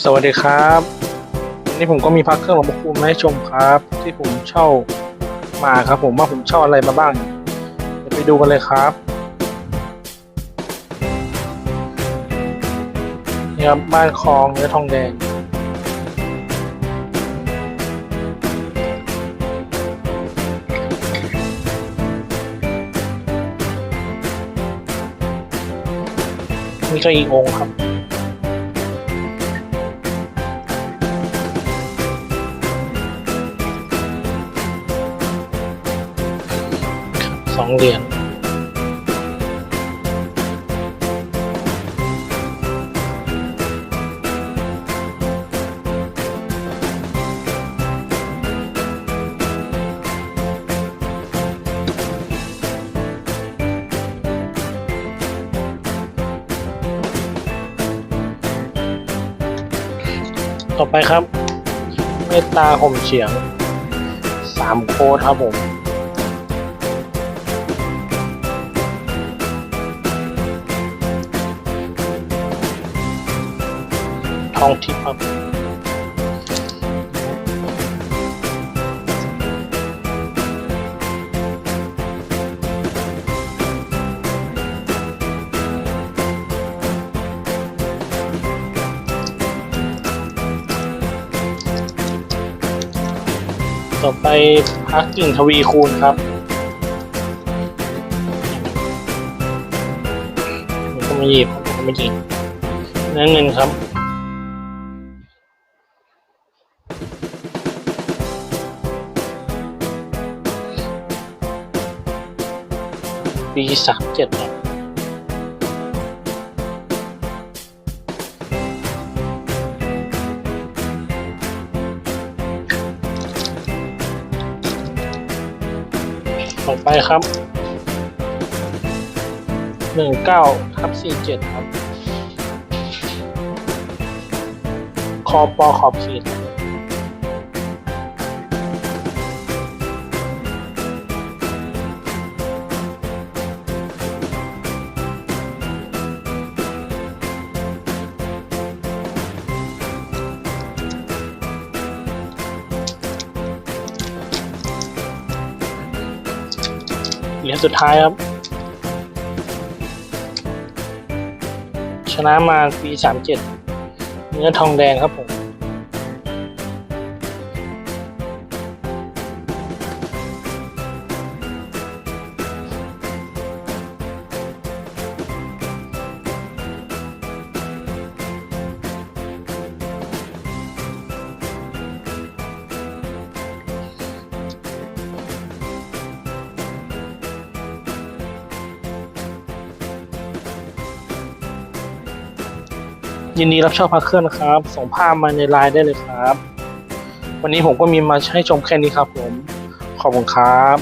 สวัสดีครับวันนี้ผมก็มีพักเครื่องมาประคุณมาให้ชมครับ ที่ผมเช่ามาครับ ผมว่าผมเช่าอะไรมาบ้างเดี๋ยวไปดูกันเลยครับนี่ครับบ้านคลองเนื้อทองแดงนี่ก็อีกองค์ครับ สองเหรียญต่อไปครับ เมตตาห่มเฉียงสามโค้ดครับผม องทิพย์ครับต่อไปพักกิ่งทวีคูณครับมันก็มาหยิบมันก็มายิงเนื้อเงินครับ ปีสามเจ็ดครับต่อไปครับหนึ่งเก้าทับสี่เจ็ดครับ คอปอขอบขี เหรียญสุดท้ายครับ ชนะมาปีสามเจ็ดเนื้อทองแดงครับผม ยินดีรับเช่าพระเครื่องนะครับ ส่งภาพมาในไลน์ได้เลยครับ วันนี้ผมก็มีมาให้ชมแค่นี้ครับผม ขอบคุณครับ